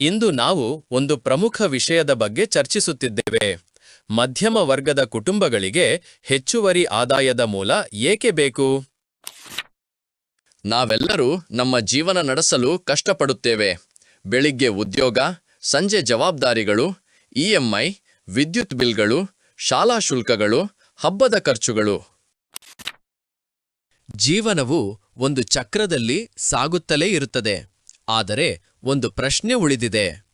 ಇಂದು ನಾವು ಒಂದು ಪ್ರಮುಖ ವಿಷಯದ ಬಗ್ಗೆ ಚರ್ಚಿಸುತ್ತಿದ್ದೇವೆ. ಮಧ್ಯಮ ವರ್ಗದ ಕುಟುಂಬಗಳಿಗೆ ಹೆಚ್ಚುವರಿ ಆದಾಯದ ಮೂಲ ಏಕೆ ಬೇಕು? ನಾವೆಲ್ಲರೂ ನಮ್ಮ ಜೀವನ ನಡೆಸಲು ಕಷ್ಟಪಡುತ್ತೇವೆ. ಬೆಳಿಗ್ಗೆ ಉದ್ಯೋಗ, ಸಂಜೆ ಜವಾಬ್ದಾರಿಗಳು ಇಎಂಐ ವಿದ್ಯುತ್ ಬಿಲ್ಗಳು, ಶಾಲಾ ಶುಲ್ಕಗಳು, ಹಬ್ಬದ ಖರ್ಚುಗಳು. ಜೀವನವು ಒಂದು ಚಕ್ರದಲ್ಲಿ ಸಾಗುತ್ತಲೇ ಇರುತ್ತದೆ. ಆದರೆ ಒಂದು ಪ್ರಶ್ನೆ ಉಳಿದಿದೆ.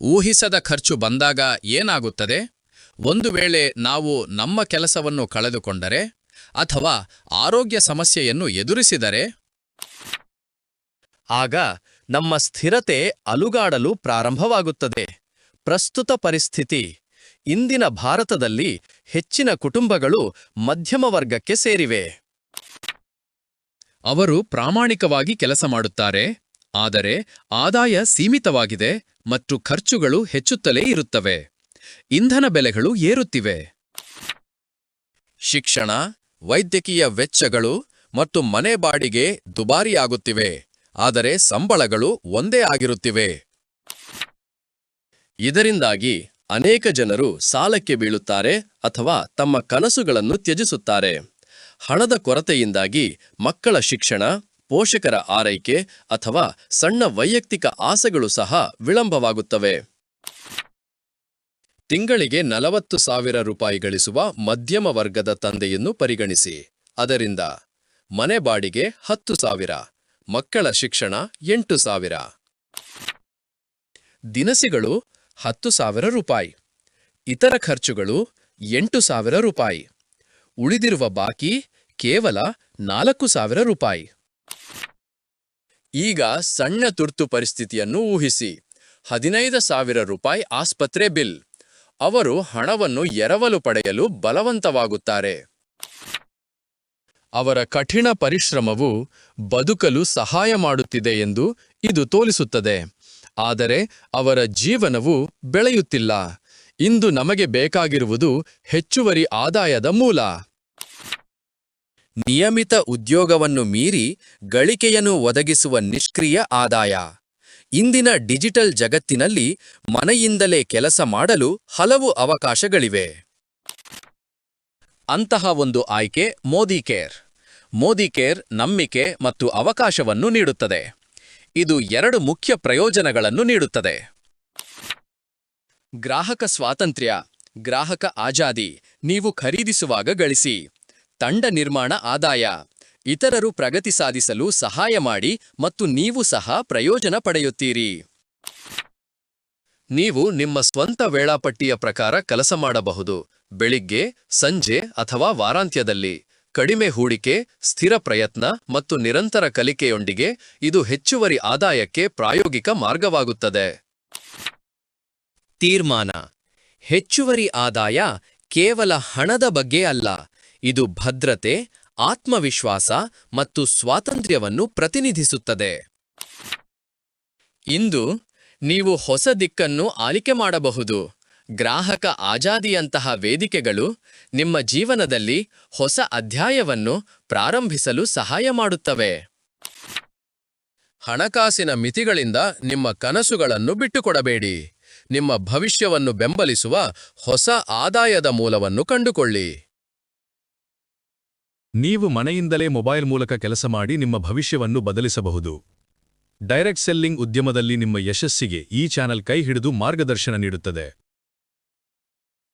ಊಹಿಸದ ಖರ್ಚು ಬಂದಾಗ ಏನಾಗುತ್ತದೆ? ಒಂದು ವೇಳೆ ನಾವು ನಮ್ಮ ಕೆಲಸವನ್ನು ಕಳೆದುಕೊಂಡರೆ, ಅಥವಾ ಆರೋಗ್ಯ ಸಮಸ್ಯೆಯನ್ನು ಎದುರಿಸಿದರೆ? ಆಗ ನಮ್ಮ ಸ್ಥಿರತೆ ಅಲುಗಾಡಲು ಪ್ರಾರಂಭವಾಗುತ್ತದೆ. ಪ್ರಸ್ತುತ ಪರಿಸ್ಥಿತಿ, ಇಂದಿನ ಭಾರತದಲ್ಲಿ ಹೆಚ್ಚಿನ ಕುಟುಂಬಗಳು ಮಧ್ಯಮ ವರ್ಗಕ್ಕೆ ಸೇರಿವೆ. ಅವರು ಪ್ರಾಮಾಣಿಕವಾಗಿ ಕೆಲಸ ಮಾಡುತ್ತಾರೆ, ಆದರೆ ಆದಾಯ ಸೀಮಿತವಾಗಿದೆ ಮತ್ತು ಖರ್ಚುಗಳು ಹೆಚ್ಚುತ್ತಲೇ ಇರುತ್ತವೆ. ಇಂಧನ ಬೆಲೆಗಳು ಏರುತ್ತಿವೆ. ಶಿಕ್ಷಣ, ವೈದ್ಯಕೀಯ ವೆಚ್ಚಗಳು ಮತ್ತು ಮನೆ ಬಾಡಿಗೆ ದುಬಾರಿಯಾಗುತ್ತಿವೆ, ಆದರೆ ಸಂಬಳಗಳು ಒಂದೇ ಆಗಿರುತ್ತಿವೆ. ಇದರಿಂದಾಗಿ ಅನೇಕ ಜನರು ಸಾಲಕ್ಕೆ ಬೀಳುತ್ತಾರೆ ಅಥವಾ ತಮ್ಮ ಕನಸುಗಳನ್ನು ತ್ಯಜಿಸುತ್ತಾರೆ. ಹಣದ ಕೊರತೆಯಿಂದಾಗಿ ಮಕ್ಕಳ ಶಿಕ್ಷಣ, ಪೋಷಕರ ಆರೈಕೆ ಅಥವಾ ಸಣ್ಣ ವೈಯಕ್ತಿಕ ಆಸೆಗಳು ಸಹ ವಿಳಂಬವಾಗುತ್ತವೆ. ತಿಂಗಳಿಗೆ ನಲವತ್ತು ಸಾವಿರ ರೂಪಾಯಿ ಗಳಿಸುವ ಮಧ್ಯಮ ವರ್ಗದ ತಂದೆಯನ್ನು ಪರಿಗಣಿಸಿ. ಅದರಿಂದ ಮನೆ ಬಾಡಿಗೆ ಹತ್ತು ಸಾವಿರ, ಮಕ್ಕಳ ಶಿಕ್ಷಣ ಎಂಟು ಸಾವಿರ. ದಿನಸಿಗಳು ಹತ್ತು ಸಾವಿರ ರೂಪಾಯಿ, ಇತರ ಖರ್ಚುಗಳು ಎಂಟು ಸಾವಿರ ರೂಪಾಯಿ. ಉಳಿದಿರುವ ಬಾಕಿ ಕೇವಲ ನಾಲ್ಕು ಸಾವಿರ ರೂಪಾಯಿ. ಈಗ ಸಣ್ಣ ತುರ್ತು ಪರಿಸ್ಥಿತಿಯನ್ನು ಊಹಿಸಿ. ಹದಿನೈದು ಸಾವಿರ ರೂಪಾಯಿ ಆಸ್ಪತ್ರೆ ಬಿಲ್. ಅವರು ಹಣವನ್ನು ಎರವಲು ಪಡೆಯಲು ಬಲವಂತವಾಗುತ್ತಾರೆ. ಅವರ ಕಠಿಣ ಪರಿಶ್ರಮವು ಬದುಕಲು ಸಹಾಯ ಮಾಡುತ್ತಿದೆ ಎಂದು ಇದು ತೋಲಿಸುತ್ತದೆ ಆದರೆ ಅವರ ಜೀವನವು ಬೆಳೆಯುತ್ತಿಲ್ಲ. ಇಂದು ನಮಗೆ ಬೇಕಾಗಿರುವುದು ಹೆಚ್ಚುವರಿ ಆದಾಯದ ಮೂಲ. ನಿಯಮಿತ ಉದ್ಯೋಗವನ್ನು ಮೀರಿ ಗಳಿಕೆಯನ್ನು ಒದಗಿಸುವ ನಿಷ್ಕ್ರಿಯ ಆದಾಯ. ಇಂದಿನ ಡಿಜಿಟಲ್ ಜಗತ್ತಿನಲ್ಲಿ ಮನೆಯಿಂದಲೇ ಕೆಲಸ ಮಾಡಲು ಹಲವು ಅವಕಾಶಗಳಿವೆ. ಅಂತಹ ಒಂದು ಆಯ್ಕೆ ಮೋದಿ ಕೇರ್. ಮೋದಿ ಕೇರ್ ನಂಬಿಕೆ ಮತ್ತು ಅವಕಾಶವನ್ನು ನೀಡುತ್ತದೆ. ಇದು ಎರಡು ಮುಖ್ಯ ಪ್ರಯೋಜನಗಳನ್ನು ನೀಡುತ್ತದೆ. ಗ್ರಾಹಕ ಸ್ವಾತಂತ್ರ್ಯ, ಗ್ರಾಹಕ ಆಜಾದಿ ನೀವು ಖರೀದಿಸುವಾಗ ಗಳಿಸಿ. ತಂಡ ನಿರ್ಮಾಣ ಆದಾಯ. ಇತರರು ಪ್ರಗತಿ ಸಾಧಿಸಲು ಸಹಾಯ ಮಾಡಿ ಮತ್ತು ನೀವು ಸಹ ಪ್ರಯೋಜನ ಪಡೆಯುತ್ತೀರಿ. ನೀವು ನಿಮ್ಮ ಸ್ವಂತ ವೇಳಾಪಟ್ಟಿಯ ಪ್ರಕಾರ ಕೆಲಸ ಮಾಡಬಹುದು. ಬೆಳಿಗ್ಗೆ, ಸಂಜೆ ಅಥವಾ ವಾರಾಂತ್ಯದಲ್ಲಿ. ಕಡಿಮೆ ಹೂಡಿಕೆ, ಸ್ಥಿರ ಪ್ರಯತ್ನ ಮತ್ತು ನಿರಂತರ ಕಲಿಕೆಯೊಂದಿಗೆ ಇದು ಹೆಚ್ಚುವರಿ ಆದಾಯಕ್ಕೆ ಪ್ರಾಯೋಗಿಕ ಮಾರ್ಗವಾಗುತ್ತದೆ. ತೀರ್ಮಾನ. ಹೆಚ್ಚುವರಿ ಆದಾಯ ಕೇವಲ ಹಣದ ಬಗ್ಗೆ ಅಲ್ಲ. ಇದು ಭದ್ರತೆ, ಆತ್ಮವಿಶ್ವಾಸ ಮತ್ತು ಸ್ವಾತಂತ್ರ್ಯವನ್ನು ಪ್ರತಿನಿಧಿಸುತ್ತದೆ. ಇಂದು ನೀವು ಹೊಸ ದಿಕ್ಕನ್ನು ಆಲಿಕೆ ಮಾಡಬಹುದು. ಗ್ರಾಹಕ ಆಜಾದಿಯಂತಹ ವೇದಿಕೆಗಳು ನಿಮ್ಮ ಜೀವನದಲ್ಲಿ ಹೊಸ ಅಧ್ಯಾಯವನ್ನು ಪ್ರಾರಂಭಿಸಲು ಸಹಾಯ ಮಾಡುತ್ತವೆ. ಹಣಕಾಸಿನ ಮಿತಿಗಳಿಂದ ನಿಮ್ಮ ಕನಸುಗಳನ್ನು ಬಿಟ್ಟುಕೊಡಬೇಡಿ. ನಿಮ್ಮ ಭವಿಷ್ಯವನ್ನು ಬೆಂಬಲಿಸುವ ಹೊಸ ಆದಾಯದ ಮೂಲವನ್ನು ಕಂಡುಕೊಳ್ಳಿ. ನೀವು ಮನೆಯಿಂದಲೇ ಮೊಬೈಲ್ ಮೂಲಕ ಕೆಲಸ ಮಾಡಿ ನಿಮ್ಮ ಭವಿಷ್ಯವನ್ನು ಬದಲಿಸಬಹುದು. ಡೈರೆಕ್ಟ್ ಸೆಲ್ಲಿಂಗ್ ಉದ್ಯಮದಲ್ಲಿ ನಿಮ್ಮ ಯಶಸ್ಸಿಗೆ ಈ ಚಾನೆಲ್ ಕೈ ಹಿಡಿದು ಮಾರ್ಗದರ್ಶನ ನೀಡುತ್ತದೆ.